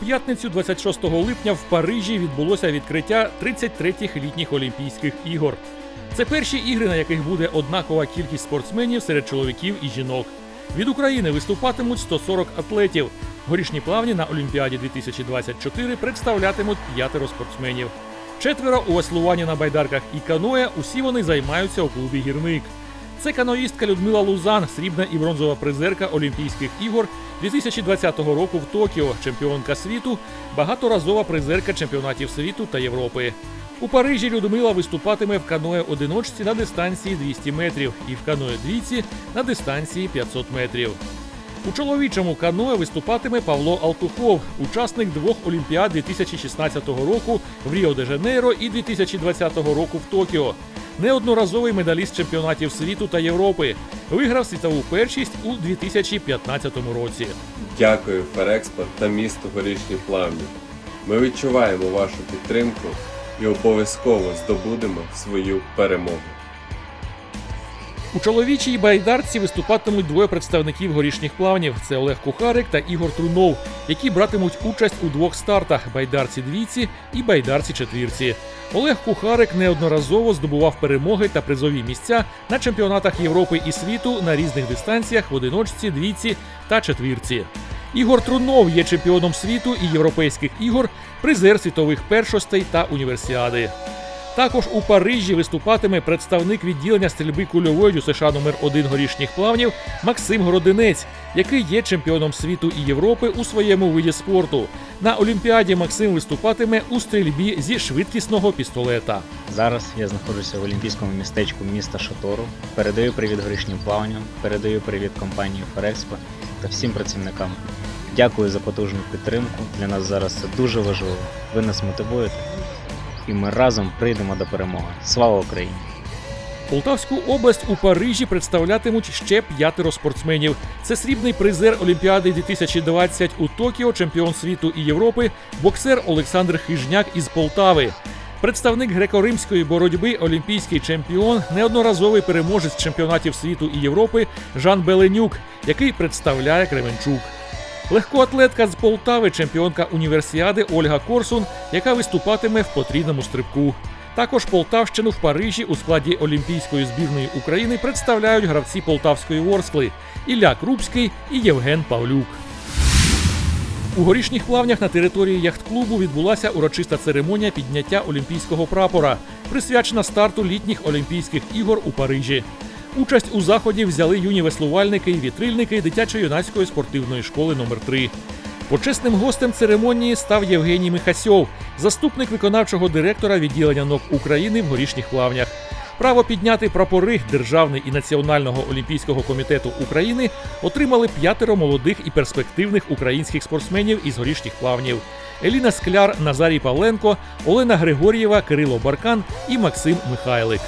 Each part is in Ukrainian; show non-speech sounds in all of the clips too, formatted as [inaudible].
П'ятницю, 26 липня, в Парижі відбулося відкриття 33-х літніх Олімпійських ігор. Це перші ігри, на яких буде однакова кількість спортсменів серед чоловіків і жінок. Від України виступатимуть 140 атлетів. Горішні плавні на Олімпіаді 2024 представлятимуть п'ятеро спортсменів. Четверо у веслуванні на байдарках і каноє. Усі вони займаються у клубі гірник. Це каноїстка Людмила Лузан, срібна і бронзова призерка Олімпійських ігор 2020 року в Токіо, чемпіонка світу, багаторазова призерка чемпіонатів світу та Європи. У Парижі Людмила виступатиме в каное одиночці на дистанції 200 метрів і в каное двійці на дистанції 500 метрів. У чоловічому каное виступатиме Павло Алтухов, учасник двох Олімпіад 2016 року в Ріо-де-Жанейро і 2020 року в Токіо. Неодноразовий медаліст чемпіонатів світу та Європи. Виграв світову першість у 2015 році. Дякую Ферекспо та місту Горішні Плавні. Ми відчуваємо вашу підтримку і обов'язково здобудемо свою перемогу. У чоловічій байдарці виступатимуть двоє представників горішніх плавнів: це Олег Кухарик та Ігор Трунов, які братимуть участь у двох стартах байдарці двійці і байдарці четвірці. Олег Кухарик неодноразово здобував перемоги та призові місця на чемпіонатах Європи і світу на різних дистанціях в одиночці, двійці та четвірці. Ігор Трунов є чемпіоном світу і європейських ігор, призер світових першостей та універсіади. Також у Парижі виступатиме представник відділення стрільби кульової ДЮСШ номер 1 горішніх плавнів Максим Городинець, який є чемпіоном світу і Європи у своєму виді спорту. На Олімпіаді Максим виступатиме у стрільбі зі швидкісного пістолета. Зараз я знаходжуся в олімпійському містечку міста Шатору. Передаю привіт горішнім плаванням, передаю привіт компанії Ферекспо та всім працівникам. Дякую за потужну підтримку. Для нас зараз це дуже важливо. Ви нас мотивуєте, і ми разом прийдемо до перемоги. Слава Україні! Полтавську область у Парижі представлятимуть ще п'ятеро спортсменів. Це срібний призер Олімпіади 2020 у Токіо, чемпіон світу і Європи, боксер Олександр Хижняк із Полтави. Представник греко-римської боротьби, олімпійський чемпіон, неодноразовий переможець чемпіонатів світу і Європи Жан Беленюк, який представляє Кременчук. Легкоатлетка з Полтави, чемпіонка універсіади Ольга Корсун, яка виступатиме в потрійному стрибку. Також Полтавщину в Парижі у складі Олімпійської збірної України представляють гравці Полтавської Ворскли Ілля Крупський і Євген Павлюк. У горішніх плавнях на території яхт-клубу відбулася урочиста церемонія підняття олімпійського прапора, присвячена старту літніх Олімпійських ігор у Парижі. Участь у заході взяли юні веслувальники і вітрильники дитячо-юнацької спортивної школи номер 3 Почесним гостем церемонії став Євгеній Михасьов, заступник виконавчого директора відділення НОК України в горішніх плавнях. Право підняти прапори Державний і Національного олімпійського комітету України отримали п'ятеро молодих і перспективних українських спортсменів із горішніх плавнів: Еліна Скляр, Назарій Павленко, Олена Григор'єва, Кирило Баркан і Максим Михайлик.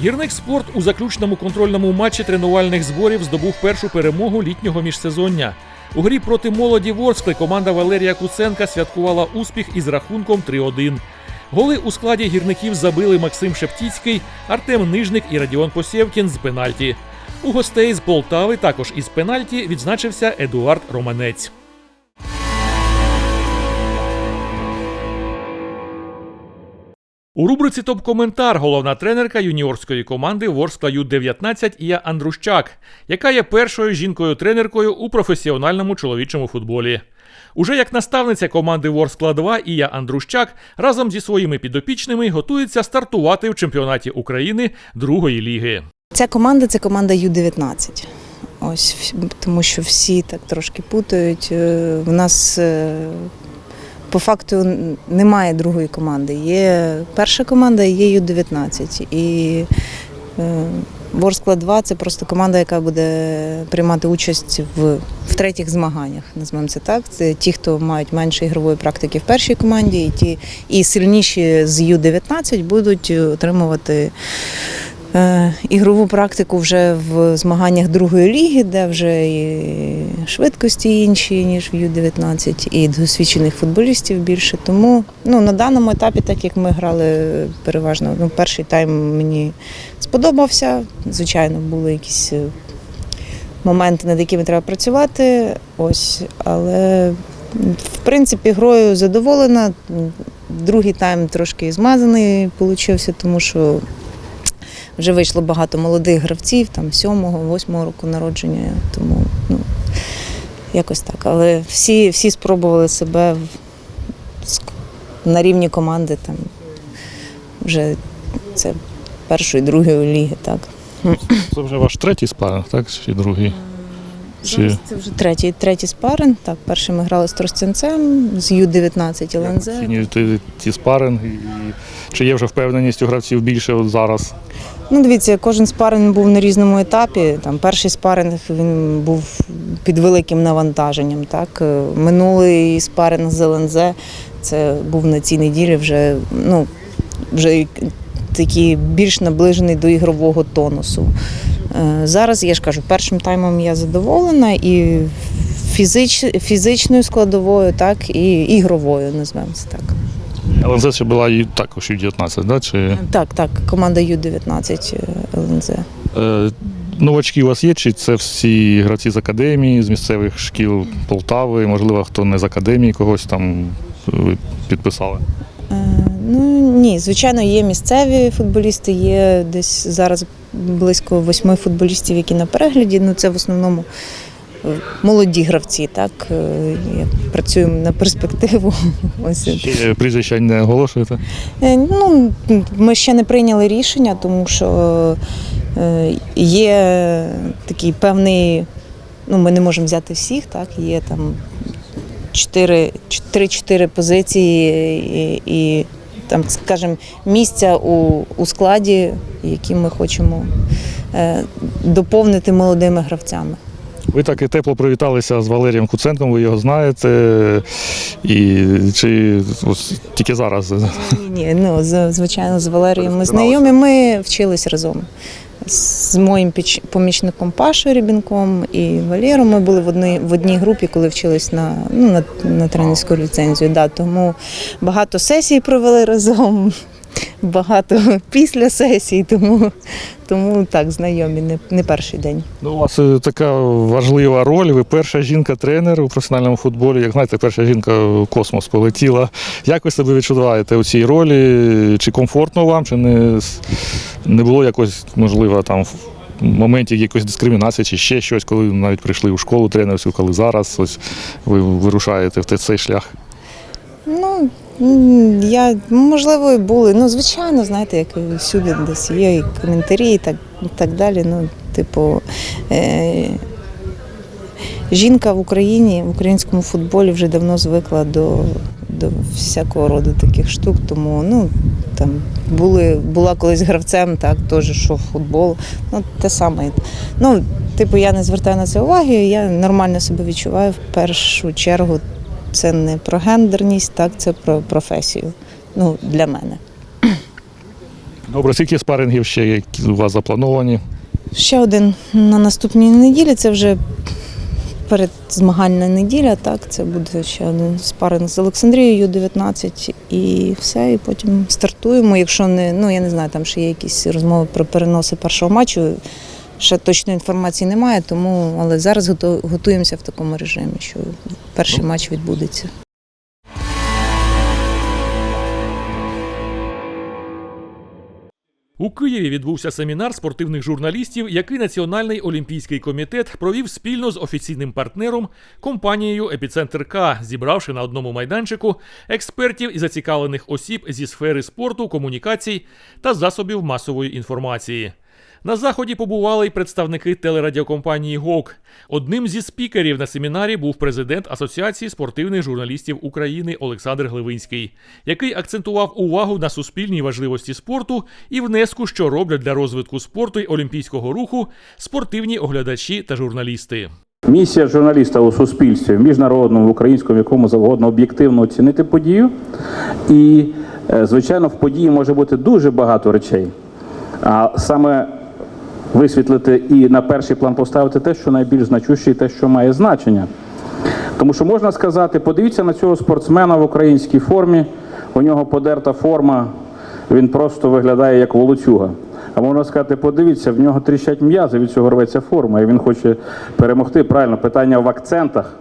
Гірник спорт у заключному контрольному матчі тренувальних зборів здобув першу перемогу літнього міжсезоння. У грі проти молоді Ворскли команда Валерія Куценка святкувала успіх із рахунком 3-1. Голи у складі гірників забили Максим Шептіцький, Артем Нижник і Радіон Посєвкін з пенальті. У гостей з Полтави також із пенальті відзначився Едуард Романець. У рубриці топ-коментар головна тренерка юніорської команди Ворскла Ю-19 Ія Андрущак, яка є першою жінкою-тренеркою у професіональному чоловічому футболі. Уже як наставниця команди Ворскла 2 Ія Андрущак разом зі своїми підопічними готується стартувати в чемпіонаті України другої ліги. Ця команда це команда Ю-19. Ось тому що всі так трошки путають. Е, В нас е, по факту немає другої команди. Є перша команда є Ю-19. І е, Ворскла 2 це просто команда, яка буде приймати участь в, в третіх змаганнях. Назвемо це так. Це ті, хто мають менше ігрової практики в першій команді, і ті і сильніші з Ю-19 будуть отримувати ігрову практику вже в змаганнях другої ліги, де вже і швидкості інші, ніж в Ю-19, і досвідчених футболістів більше. Тому ну, на даному етапі, так як ми грали переважно, ну, перший тайм мені сподобався. Звичайно, були якісь е, моменти, над якими треба працювати. Ось, але В принципі, грою задоволена. Другий тайм трошки змазаний получився, тому що вже вийшло багато молодих гравців, там сьомого, восьмого року народження. Тому ну, якось так. Але всі, всі спробували себе в- на рівні команди. Там, вже це першої, другої ліги. Так. Це вже ваш третій спаринг, так? Чи другий? Чи... Зараз це вже третій, третій спаринг. Так, перший ми грали з Тростянцем, з Ю-19 ЛНЗ. Оцінюєте ті спаринги? І чи є вже впевненість у гравців більше от зараз? Ну, дивіться, кожен спаринг був на різному етапі. Там перший спаринг він був під великим навантаженням. Так? Е, Минулий спаринг з ЛНЗ це був на цій неділі вже, ну, вже такий більш наближений до ігрового тонусу. Е, Зараз я ж кажу, першим таймом я задоволена і фізич, фізичною складовою, так, і ігровою, назвемо це так. ЛНЗ ще була і також U19, да? Чи Так, так, команда Ю-19 ЛНЗ. е, новачки у вас є? Чи це всі гравці з академії, з місцевих шкіл Полтави? Можливо, хто не з академії, когось там ви підписали? Е, Ну ні, звичайно, є місцеві футболісти, є десь зараз близько восьми футболістів, які на перегляді. Ну це в основному е, молоді гравці. Так Е, працюємо на перспективу. [laughs] Ось прізвища не оголошуєте? Е, ну ми ще не прийняли рішення, тому що е, є такий певний. Ну, ми не можемо взяти всіх, так є там 4, 3-4 позиції і, і там, скажімо, місця у, у складі, які ми хочемо е, доповнити молодими гравцями. Ви так і тепло привіталися з Валерієм Куценком, ви його знаєте. І чи ось тільки зараз? Ні, ну звичайно, з Валерієм ми знайомі. Ми вчились разом. З моїм помічником Пашою Рібінком і Валєром ми були в одній, в одній групі, коли вчились на, ну, на, на тренерську ліцензію. Да, тому багато сесій провели разом, багато [laughs] після сесій, тому, тому так, знайомі, не, не перший день. Ну, у вас е, така важлива роль. Ви перша жінка-тренер у професіональному футболі. Як знаєте, перша жінка в космос полетіла. Як ви себе відчуваєте у цій ролі? Чи комфортно вам, чи не, не було якось, можливо, там моментів якоїсь дискримінації, чи ще щось, коли навіть прийшли у школу тренерську, коли зараз ось ви вирушаєте в цей шлях? Ну, я, можливо, і були. Ну, звичайно, знаєте, як всюди десь є і коментарі, і так, і так далі. Ну, типу, е, жінка в Україні, в українському футболі вже давно звикла до, до всякого роду таких штук. Тому ну, там були, була колись гравцем, так, теж йшов футбол. Ну, те саме. Ну, типу, я не звертаю на це уваги, я нормально себе відчуваю в першу чергу це не про гендерність, так це про професію. Ну, для мене. Добре, скільки спарингів ще які у вас заплановані? Ще один на наступній неділі. Це вже передзмагальна неділя. Так, це буде ще один спаринг з Олександрією 19 і все. І потім стартуємо. Якщо не, ну я не знаю, там ще є якісь розмови про переноси першого матчу. Ще точної інформації немає, тому але зараз готуємося в такому режимі, що перший матч відбудеться. У Києві відбувся семінар спортивних журналістів, який Національний олімпійський комітет провів спільно з офіційним партнером компанією Епіцентр К, зібравши на одному майданчику експертів і зацікавлених осіб зі сфери спорту, комунікацій та засобів масової інформації. На заході побували й представники телерадіокомпанії ГОК. Одним зі спікерів на семінарі був президент Асоціації спортивних журналістів України Олександр Гливинський, який акцентував увагу на суспільній важливості спорту і внеску, що роблять для розвитку спорту й олімпійського руху спортивні оглядачі та журналісти. Місія журналіста у суспільстві, в міжнародному, в українському, якому завгодно об'єктивно оцінити подію. І, е, звичайно, в події може бути дуже багато речей. А саме висвітлити і на перший план поставити те, що найбільш значуще, і те, що має значення. Тому що можна сказати, подивіться на цього спортсмена в українській формі, у нього подерта форма, він просто виглядає як волоцюга. А можна сказати, подивіться, в нього тріщать м'язи, від цього рветься форма, і він хоче перемогти. Правильно, питання в акцентах.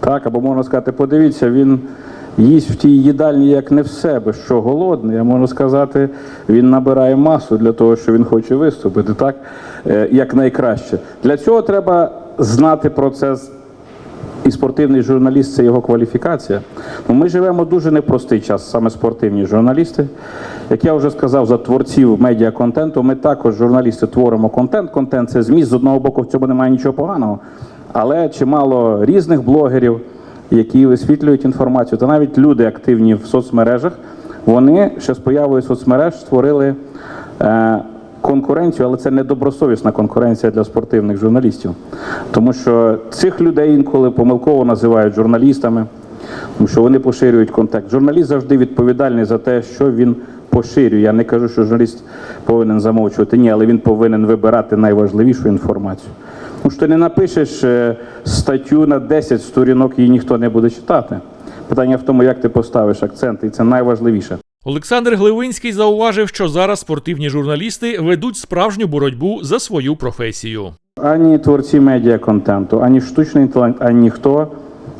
Так, або можна сказати, подивіться, він їсть в тій їдальні як не в себе, що голодний. А можна сказати, він набирає масу для того, що він хоче виступити, так? Е, Як найкраще. Для цього треба знати процес. І спортивний журналіст це його кваліфікація. Ну, ми живемо дуже непростий час, саме спортивні журналісти. Як я вже сказав, за творців медіаконтенту, ми також журналісти творимо контент. Контент це зміст. З одного боку, в цьому немає нічого поганого, але чимало різних блогерів, які висвітлюють інформацію, та навіть люди активні в соцмережах, вони ще з появою соцмереж створили. Е, конкуренцію, але це не добросовісна конкуренція для спортивних журналістів. Тому що цих людей інколи помилково називають журналістами, тому що вони поширюють контекст. Журналіст завжди відповідальний за те, що він поширює. Я не кажу, що журналіст повинен замовчувати. Ні, але він повинен вибирати найважливішу інформацію. Тому що ти не напишеш е, статтю на 10 сторінок, її ніхто не буде читати. Питання в тому, як ти поставиш акценти, і це найважливіше. Олександр Гливинський зауважив, що зараз спортивні журналісти ведуть справжню боротьбу за свою професію. Ані творці медіаконтенту, ані штучний інтелект, ані ніхто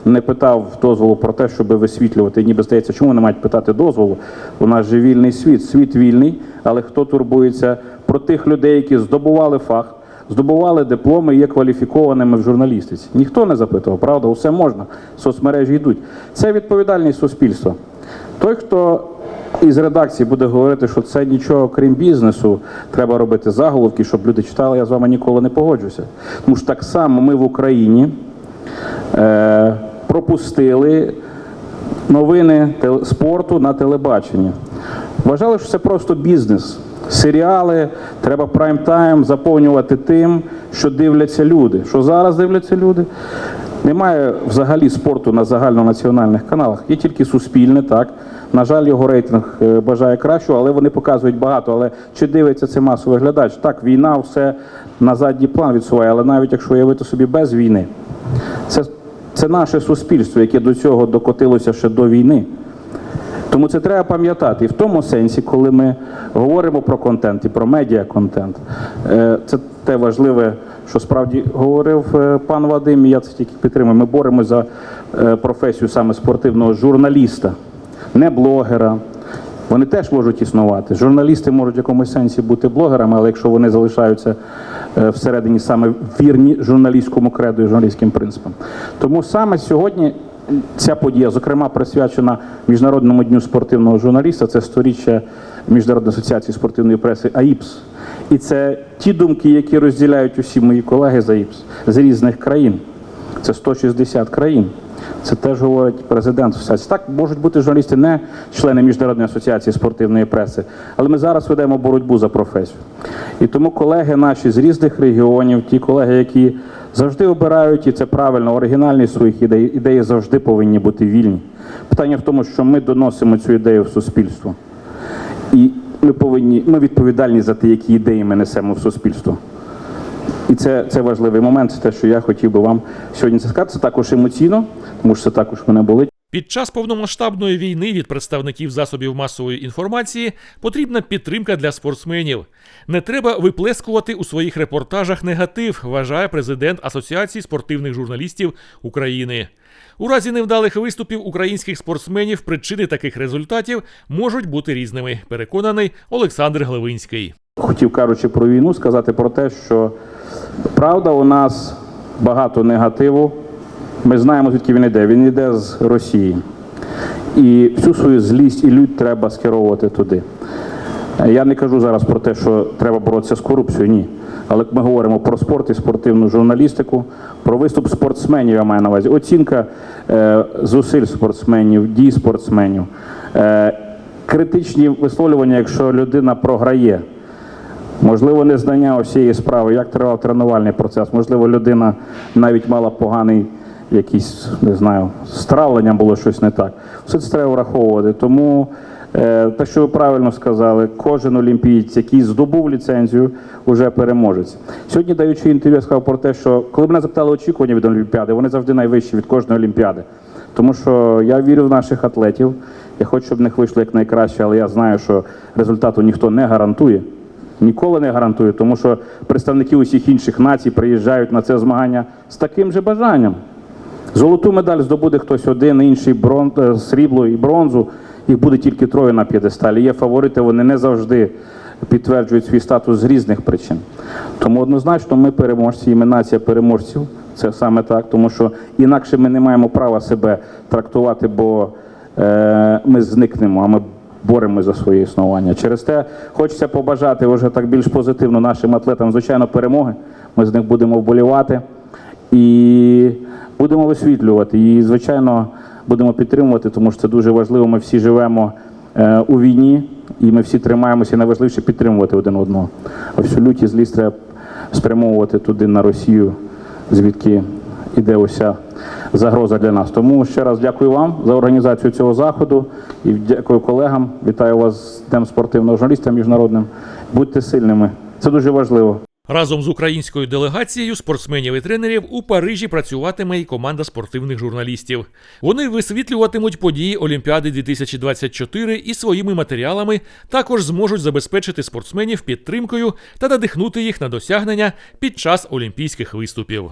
не питав дозволу про те, щоб висвітлювати. Ніби здається, чому не мають питати дозволу? У нас же вільний світ, світ вільний, але хто турбується про тих людей, які здобували фах, здобували дипломи і є кваліфікованими в журналістиці? Ніхто не запитував, правда, усе можна. Соцмережі йдуть. Це відповідальність суспільства. Той, хто із редакції буде говорити, що це нічого крім бізнесу, треба робити заголовки, щоб люди читали, я з вами ніколи не погоджуся. Тому що так само ми в Україні е, пропустили новини спорту на телебаченні. Вважали, що це просто бізнес. Серіали, треба прайм-тайм заповнювати тим, що дивляться люди. Що зараз дивляться люди? Немає взагалі спорту на загальнонаціональних каналах. Є тільки суспільне, так. На жаль, його рейтинг е, бажає кращого, але вони показують багато. Але чи дивиться це масовий глядач? Так, війна все на задній план відсуває, але навіть якщо уявити собі без війни, це, це наше суспільство, яке до цього докотилося ще до війни. Тому це треба пам'ятати. І в тому сенсі, коли ми говоримо про контент і про медіаконтент, е, це те важливе, що справді говорив е, пан Вадим, і я це тільки підтримую. Ми боремося за е, професію саме спортивного журналіста, не блогера. Вони теж можуть існувати. Журналісти можуть в якомусь сенсі бути блогерами, але якщо вони залишаються всередині саме вірні журналістському креду і журналістським принципам. Тому саме сьогодні ця подія, зокрема, присвячена Міжнародному дню спортивного журналіста, це сторіччя Міжнародної асоціації спортивної преси АІПС. І це ті думки, які розділяють усі мої колеги з АІПС з різних країн. Це 160 країн. Це теж говорить президент асоціації. Так можуть бути журналісти, не члени Міжнародної асоціації спортивної преси, але ми зараз ведемо боротьбу за професію. І тому колеги наші з різних регіонів, ті колеги, які завжди обирають, і це правильно, оригінальні своїх ідей, ідеї завжди повинні бути вільні. Питання в тому, що ми доносимо цю ідею в суспільство. І ми повинні, ми відповідальні за те, які ідеї ми несемо в суспільство. І це, це важливий момент, це те, що я хотів би вам сьогодні сказати. Це також емоційно, тому що це також мене болить. Під час повномасштабної війни від представників засобів масової інформації потрібна підтримка для спортсменів. Не треба виплескувати у своїх репортажах негатив, вважає президент Асоціації спортивних журналістів України. У разі невдалих виступів українських спортсменів причини таких результатів можуть бути різними. Переконаний Олександр Глевинський. Хотів кажучи про війну, сказати про те, що правда у нас багато негативу. Ми знаємо, звідки він йде. Він йде з Росії. І всю свою злість і лють треба скеровувати туди. Я не кажу зараз про те, що треба боротися з корупцією, ні. Але ми говоримо про спорт і спортивну журналістику, про виступ спортсменів, я маю на увазі. Оцінка е, зусиль спортсменів, дій спортсменів, е, критичні висловлювання, якщо людина програє. Можливо, незнання усієї справи, як тривав тренувальний процес. Можливо, людина навіть мала поганий якийсь, не знаю, з було щось не так. Все це треба враховувати. Тому е, те, що ви правильно сказали, кожен олімпієць, який здобув ліцензію, вже переможець. Сьогодні, даючи інтерв'ю, я сказав про те, що коли мене запитали очікування від Олімпіади, вони завжди найвищі від кожної Олімпіади. Тому що я вірю в наших атлетів. Я хочу, щоб в них вийшло як найкраще, але я знаю, що результату ніхто не гарантує. Ніколи не гарантує, тому що представники усіх інших націй приїжджають на це змагання з таким же бажанням. Золоту медаль здобуде хтось один, інший брон, е, срібло і бронзу. Їх буде тільки троє на п'єдесталі. Є фаворити, вони не завжди підтверджують свій статус з різних причин. Тому однозначно ми переможці, і ми нація переможців. Це саме так, тому що інакше ми не маємо права себе трактувати, бо е, ми зникнемо, а ми боремося за своє існування. Через те хочеться побажати вже так більш позитивно нашим атлетам, звичайно, перемоги. Ми з них будемо вболівати і будемо висвітлювати. І, звичайно, будемо підтримувати, тому що це дуже важливо. Ми всі живемо е, у війні, і ми всі тримаємося. І найважливіше підтримувати один одного. А всю люті злість треба спрямовувати туди на Росію, звідки іде уся загроза для нас. Тому ще раз дякую вам за організацію цього заходу і дякую колегам. Вітаю вас з Днем спортивного журналіста міжнародним. Будьте сильними. Це дуже важливо. Разом з українською делегацією спортсменів і тренерів у Парижі працюватиме і команда спортивних журналістів. Вони висвітлюватимуть події Олімпіади 2024 і своїми матеріалами також зможуть забезпечити спортсменів підтримкою та надихнути їх на досягнення під час олімпійських виступів.